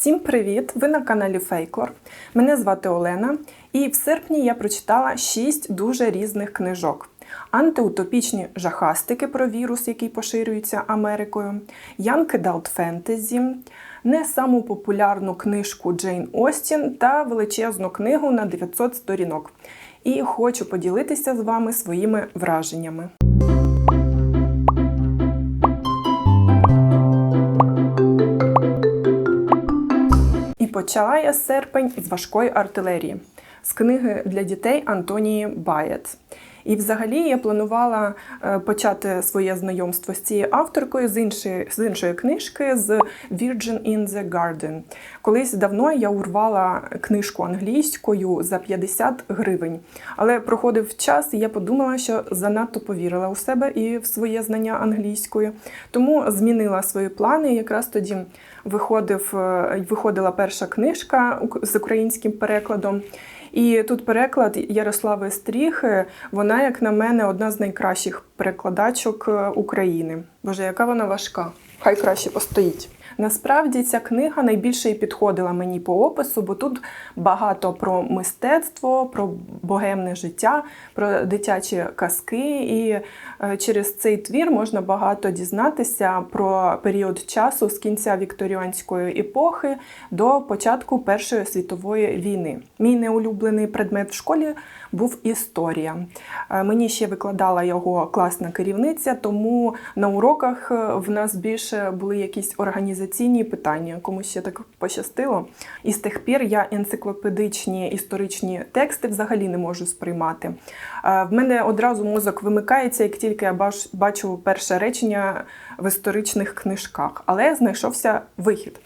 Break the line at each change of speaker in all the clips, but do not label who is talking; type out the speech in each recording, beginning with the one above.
Всім привіт! Ви на каналі Фейклор. Мене звати Олена, і в серпні я прочитала 6 дуже різних книжок: антиутопічні жахастики про вірус, який поширюється Америкою, Янки Далт Фентезі, не саму популярну книжку Джейн Остін та величезну книгу на 900 сторінок. І хочу поділитися з вами своїми враженнями. Почала серпень з важкої артилерії з книги для дітей Антонії Баєт. І взагалі я планувала е, почати своє знайомство з цією авторкою з іншої, з іншої книжки з Virgin in the Garden. Колись давно я урвала книжку англійською за 50 гривень. Але проходив час, і я подумала, що занадто повірила у себе і в своє знання англійської. Тому змінила свої плани. І якраз тоді виходив, е, виходила перша книжка з українським перекладом. І тут переклад Ярослави Стріхи, вона, як на мене, одна з найкращих перекладачок е, України. Боже, яка вона важка! Хай краще постоїть. Насправді ця книга найбільше і підходила мені по опису, бо тут багато про мистецтво, про богемне життя, про дитячі казки. І е, через цей твір можна багато дізнатися про період часу з кінця вікторіанської епохи до початку Першої світової війни. Мій неулюблений предмет в школі був історія. Е, мені ще викладала його класна керівниця, тому на уроках е, в нас більше були якісь організаційні питання. Комусь ще так пощастило. І з тих пір я енциклопедичні історичні тексти взагалі не можу сприймати. В мене одразу мозок вимикається, як тільки я бачу перше речення в історичних книжках, але знайшовся вихід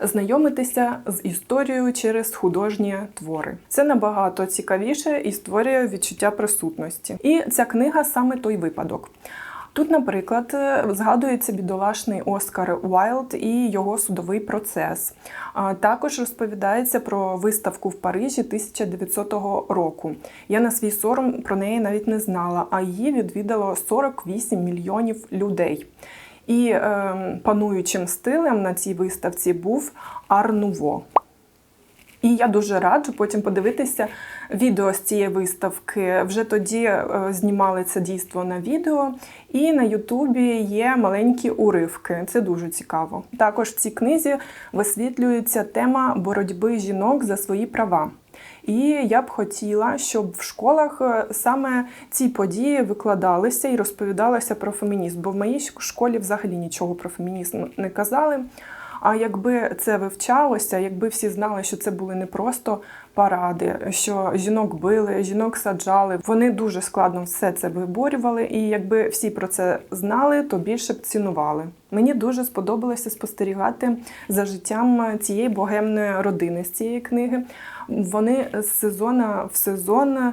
знайомитися з історією через художні твори. Це набагато цікавіше і створює відчуття присутності. І ця книга саме той випадок. Тут, наприклад, згадується бідолашний Оскар Уайлд і його судовий процес. Також розповідається про виставку в Парижі 1900 року. Я на свій сором про неї навіть не знала, а її відвідало 48 мільйонів людей. І е, пануючим стилем на цій виставці був Арнуво. І я дуже раджу потім подивитися відео з цієї виставки. Вже тоді е, знімали це дійство на відео, і на Ютубі є маленькі уривки. Це дуже цікаво. Також в цій книзі висвітлюється тема боротьби жінок за свої права. І я б хотіла, щоб в школах е, саме ці події викладалися і розповідалося про фемінізм. Бо в моїй школі взагалі нічого про фемінізм не казали. А якби це вивчалося, якби всі знали, що це були не просто паради, що жінок били, жінок саджали, вони дуже складно все це виборювали. І якби всі про це знали, то більше б цінували. Мені дуже сподобалося спостерігати за життям цієї богемної родини з цієї книги. Вони з сезону в сезон е,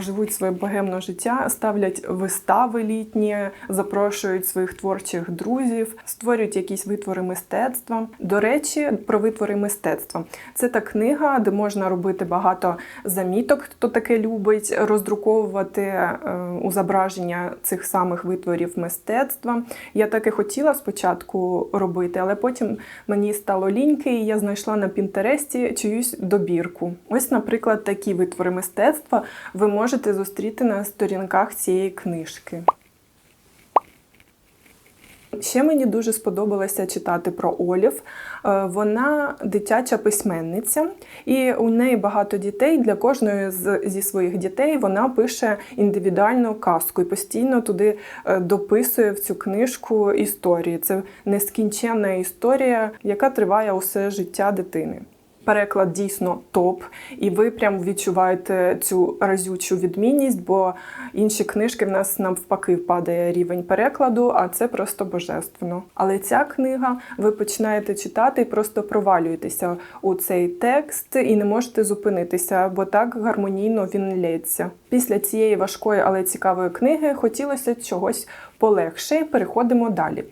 живуть своє богемне життя, ставлять вистави літні, запрошують своїх творчих друзів, створюють якісь витвори мистецтва. До речі, про витвори мистецтва. Це та книга, де можна робити багато заміток, хто таке любить, роздруковувати е, у зображення цих самих витворів мистецтва. Я так і хотіла спочатку робити, але потім мені стало ліньки, і я знайшла на Пінтересті чиюсь добір збірку. Ось, наприклад, такі витвори мистецтва ви можете зустріти на сторінках цієї книжки. Ще мені дуже сподобалося читати про Олів. Е, вона дитяча письменниця, і у неї багато дітей. Для кожної з, зі своїх дітей вона пише індивідуальну казку і постійно туди е, дописує в цю книжку історії. Це нескінченна історія, яка триває усе життя дитини переклад дійсно топ, і ви прям відчуваєте цю разючу відмінність, бо інші книжки в нас навпаки впадає рівень перекладу, а це просто божественно. Але ця книга ви починаєте читати і просто провалюєтеся у цей текст і не можете зупинитися, бо так гармонійно він лється. Після цієї важкої, але цікавої книги хотілося чогось полегше. Переходимо далі.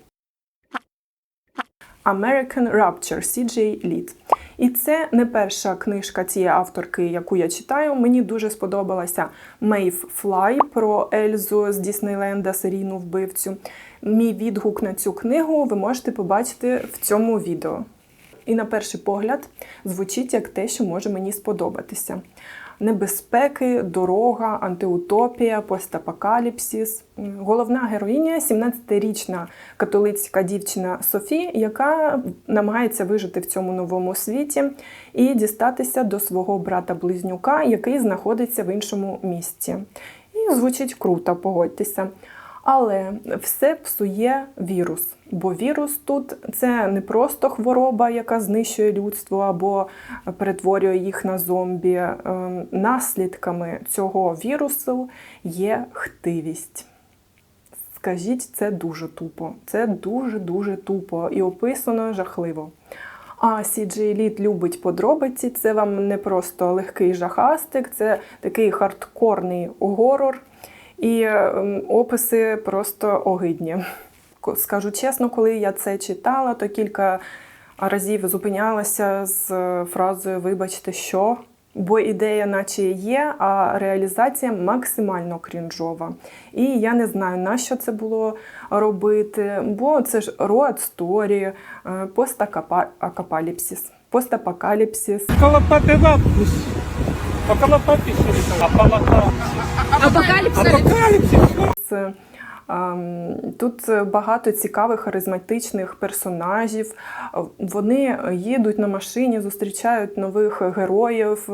American Rapture C.J. Lead. І це не перша книжка цієї авторки, яку я читаю. Мені дуже сподобалася Мейв Флай про Ельзу з Діснейленда, серійну вбивцю. Мій відгук на цю книгу ви можете побачити в цьому відео. І на перший погляд звучить як те, що може мені сподобатися. Небезпеки, дорога, антиутопія, постапокаліпсис. Головна героїня 17-річна католицька дівчина Софі, яка намагається вижити в цьому новому світі і дістатися до свого брата-близнюка, який знаходиться в іншому місці. І звучить круто, погодьтеся. Але все псує вірус. Бо вірус тут це не просто хвороба, яка знищує людство або перетворює їх на зомбі. Ем, Наслідками цього вірусу є хтивість. Скажіть, це дуже тупо. Це дуже-дуже тупо і описано жахливо. А CJ Elite любить подробиці. Це вам не просто легкий жахастик, це такий хардкорний горор. І ем, описи просто огидні. Скажу чесно, коли я це читала, то кілька разів зупинялася з е, фразою Вибачте, що. Бо ідея, наче є, а реалізація максимально крінжова. І я не знаю, на що це було робити, бо це ж роад сторі, постакапаліпсис, постапокаліпсис.
Колопатилапус. Апалапапсис.
Апокаліпсис.
Апокаліпсис.
Тут багато цікавих харизматичних персонажів. Вони їдуть на машині, зустрічають нових героїв.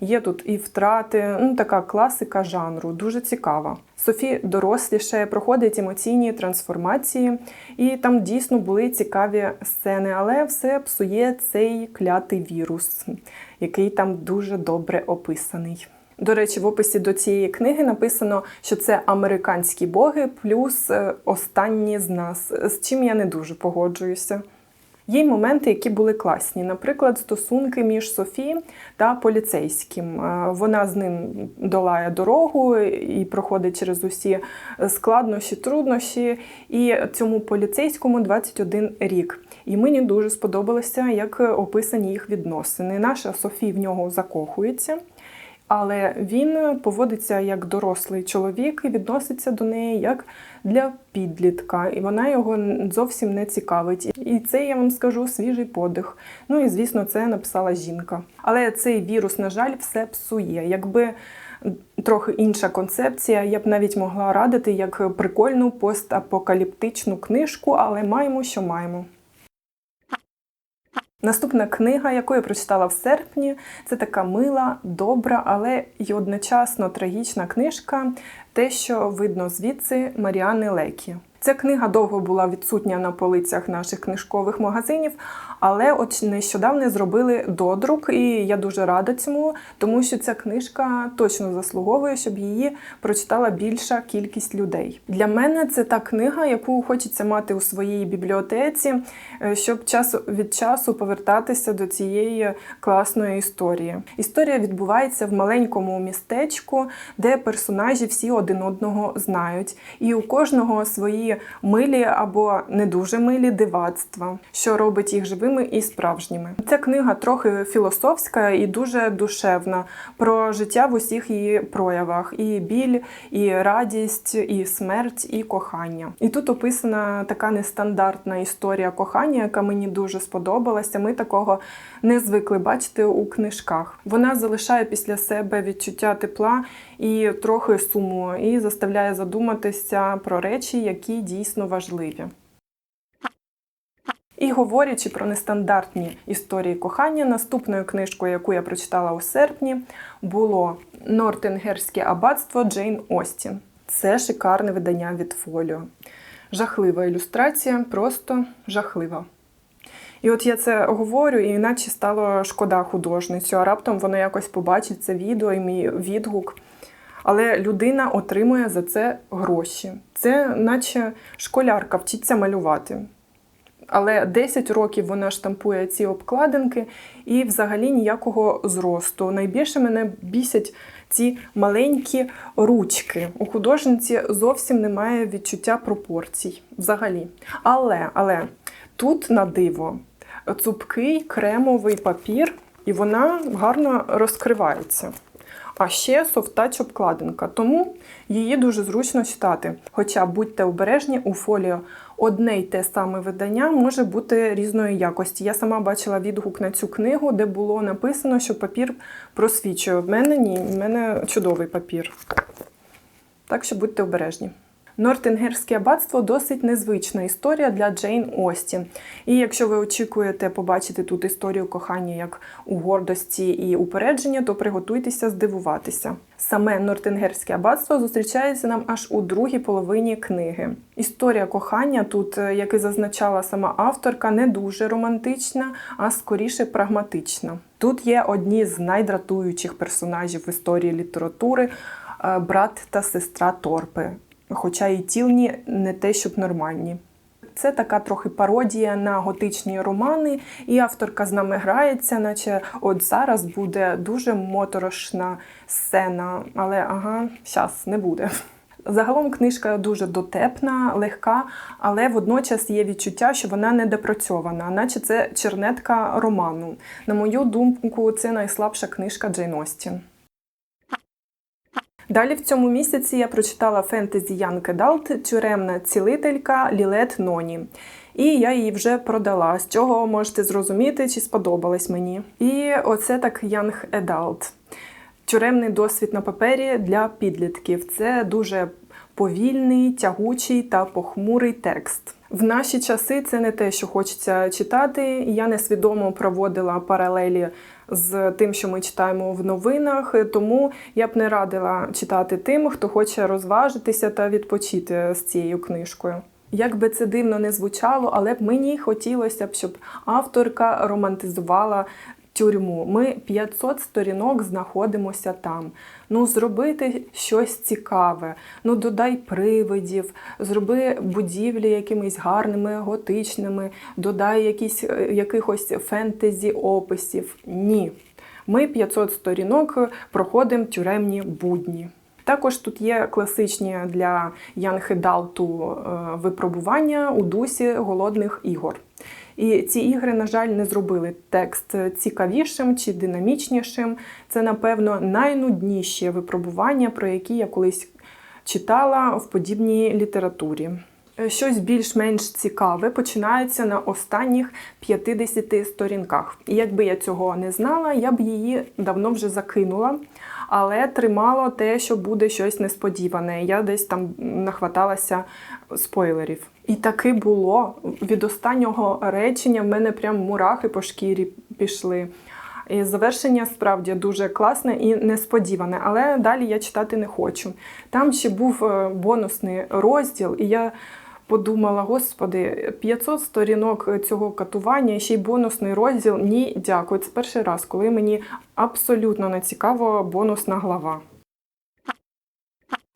Є тут і втрати. Ну, така класика жанру, дуже цікава. Софі дорослішає, проходить емоційні трансформації, і там дійсно були цікаві сцени, але все псує цей клятий вірус, який там дуже добре описаний. До речі, в описі до цієї книги написано, що це американські боги плюс е, останні з нас, з чим я не дуже погоджуюся. Є й моменти, які були класні. Наприклад, стосунки між Софі та поліцейським. Е, Вона з ним долає дорогу і проходить через усі складнощі, труднощі. І цьому поліцейському 21 рік. І мені дуже сподобалося, як описані їх відносини. Наша Софі в нього закохується. Але він поводиться як дорослий чоловік і відноситься до неї як для підлітка, і вона його зовсім не цікавить. І це я вам скажу свіжий подих. Ну і звісно, це написала жінка. Але цей вірус, на жаль, все псує. Якби трохи інша концепція, я б навіть могла радити як прикольну постапокаліптичну книжку, але маємо, що маємо. Наступна книга, яку я прочитала в серпні, це така мила, добра, але й одночасно трагічна книжка Те, що видно звідси Маріани Лекі. Ця книга довго була відсутня на полицях наших книжкових магазинів, але от нещодавно зробили додрук, і я дуже рада цьому, тому що ця книжка точно заслуговує, щоб її прочитала більша кількість людей. Для мене це та книга, яку хочеться мати у своїй бібліотеці, е, щоб час від часу повертатися до цієї класної історії. Історія відбувається в маленькому містечку, де персонажі всі один одного знають, і у кожного свої милі або не дуже милі дивацтва, що робить їх живими і справжніми. Ця книга трохи філософська і дуже душевна про життя в усіх її проявах: і біль, і радість, і смерть, і кохання. І тут описана така нестандартна історія кохання, яка мені дуже сподобалася. Ми такого не звикли бачити у книжках. Вона залишає після себе відчуття тепла і трохи суму, і заставляє задуматися про речі, які дійсно важливі. І говорячи про нестандартні історії кохання, наступною книжкою, яку я прочитала у серпні, було Нортенгерське аббатство Джейн Остін. Це шикарне видання від Фоліо. Жахлива ілюстрація, просто жахлива. І от я це говорю, і іначе стало шкода художницю, а раптом вона якось побачить це відео і мій відгук. Але людина отримує за це гроші. Це наче школярка вчиться малювати. Але 10 років вона штампує ці обкладинки і взагалі ніякого зросту. Найбільше мене бісять ці маленькі ручки. У художниці зовсім немає відчуття пропорцій. Взагалі. Але, але тут на диво цупкий кремовий папір, і вона гарно розкривається. А ще софтач обкладинка, тому її дуже зручно читати. Хоча будьте обережні, у фоліо одне й те саме видання може бути різної якості. Я сама бачила відгук на цю книгу, де було написано, що папір просвічує. В мене ні, в мене чудовий папір. Так що будьте обережні. Нортенгерське аббатство досить незвична історія для Джейн Остін. І якщо ви очікуєте побачити тут історію кохання як у гордості і упередження, то приготуйтеся здивуватися. Саме Нортенгерське аббатство зустрічається нам аж у другій половині книги. Історія кохання тут, е, як і зазначала сама авторка, не дуже романтична, а скоріше прагматична. Тут є одні з найдратуючих персонажів в історії літератури е, брат та сестра Торпи, хоча і тілні не те, щоб нормальні. Це така трохи пародія на готичні романи, і авторка з нами грається, наче от зараз буде дуже моторошна сцена, але ага, щас не буде. Загалом книжка дуже дотепна, легка, але водночас є відчуття, що вона недопрацьована, наче це чернетка роману. На мою думку, це найслабша книжка Джейн Остін. Далі в цьому місяці я прочитала фентезі Янки Далт Тюремна цілителька Лілет Ноні. І я її вже продала. З цього можете зрозуміти, чи сподобалось мені. І оце так Young Adult. Тюремний досвід на папері для підлітків. Це дуже повільний, тягучий та похмурий текст. В наші часи це не те, що хочеться читати. Я несвідомо проводила паралелі з тим, що ми читаємо в новинах, тому я б не радила читати тим, хто хоче розважитися та відпочити з цією книжкою. Як би це дивно не звучало, але б мені хотілося б, щоб авторка романтизувала тюрму. Ми 500 сторінок знаходимося там. Ну, зробити щось цікаве, ну додай привидів, зроби будівлі якимись гарними, готичними, додай якісь, е, якихось фентезі описів. Ні. Ми 500 сторінок проходимо тюремні будні. Також тут є класичні для Янхедалту випробування у дусі голодних ігор. І ці ігри, на жаль, не зробили текст цікавішим чи динамічнішим. Це, напевно, найнудніші випробування, про які я колись читала в подібній літературі. Щось більш-менш цікаве починається на останніх 50 сторінках. І якби я цього не знала, я б її давно вже закинула, але тримало те, що буде щось несподіване. Я десь там нахваталася спойлерів. І таки було. Від останнього речення в мене прям мурахи по шкірі пішли. І завершення справді дуже класне і несподіване, але далі я читати не хочу. Там ще був е, бонусний розділ, і я подумала: господи, 500 сторінок цього катування ще й бонусний розділ. Ні, дякую. Це перший раз, коли мені абсолютно не цікава бонусна глава.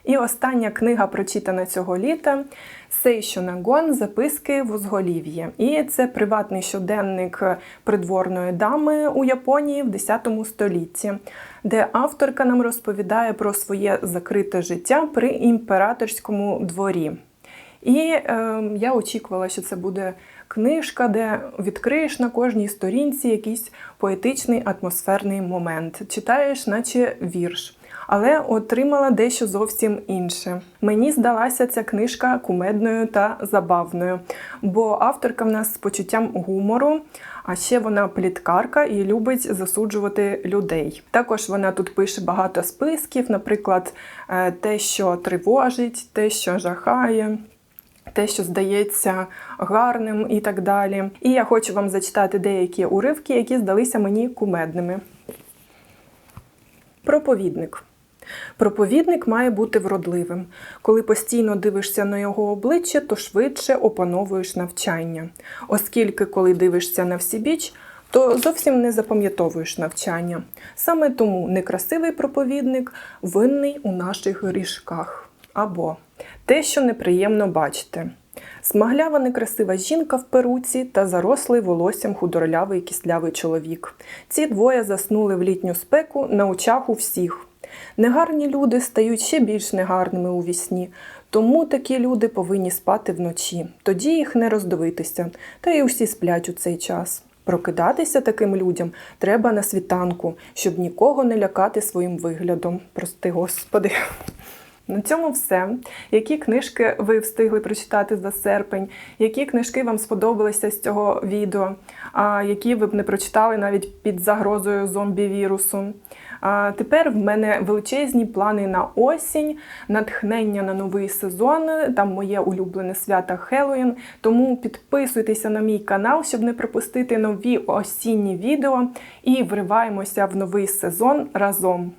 І остання книга, прочитана цього літа Сейшо Нагон Записки в узголів'ї. І це приватний щоденник придворної дами у Японії в 10 столітті, де авторка нам розповідає про своє закрите життя при імператорському дворі. І е, я очікувала, що це буде книжка, де відкриєш на кожній сторінці якийсь поетичний атмосферний момент, читаєш, наче вірш. Але отримала дещо зовсім інше. Мені здалася ця книжка кумедною та забавною, бо авторка в нас з почуттям гумору, а ще вона пліткарка і любить засуджувати людей. Також вона тут пише багато списків, наприклад, е, те, що тривожить, те, що жахає. Те, що здається гарним і так далі. І я хочу вам зачитати деякі уривки, які здалися мені кумедними. Проповідник. Проповідник має бути вродливим. Коли постійно дивишся на його обличчя, то швидше опановуєш навчання. Оскільки, коли дивишся на всібіч, то зовсім не запам'ятовуєш навчання. Саме тому некрасивий проповідник винний у наших грішках. Або те, що неприємно бачити. Смаглява некрасива жінка в перуці та зарослий волоссям худорлявий кислявий чоловік. Ці двоє заснули в літню спеку на очах у всіх. Негарні люди стають ще більш негарними у вісні, тому такі люди повинні спати вночі. Тоді їх не роздивитися, та й усі сплять у цей час. Прокидатися таким людям треба на світанку, щоб нікого не лякати своїм виглядом. Прости, господи. На цьому все. Які книжки ви встигли прочитати за серпень? Які книжки вам сподобалися з цього відео? Які ви б не прочитали навіть під загрозою зомбі-вірусу? Тепер в мене величезні плани на осінь, натхнення на новий сезон. Там моє улюблене свято Хеллоуін. Тому підписуйтеся на мій канал, щоб не пропустити нові осінні відео. І вриваємося в новий сезон разом.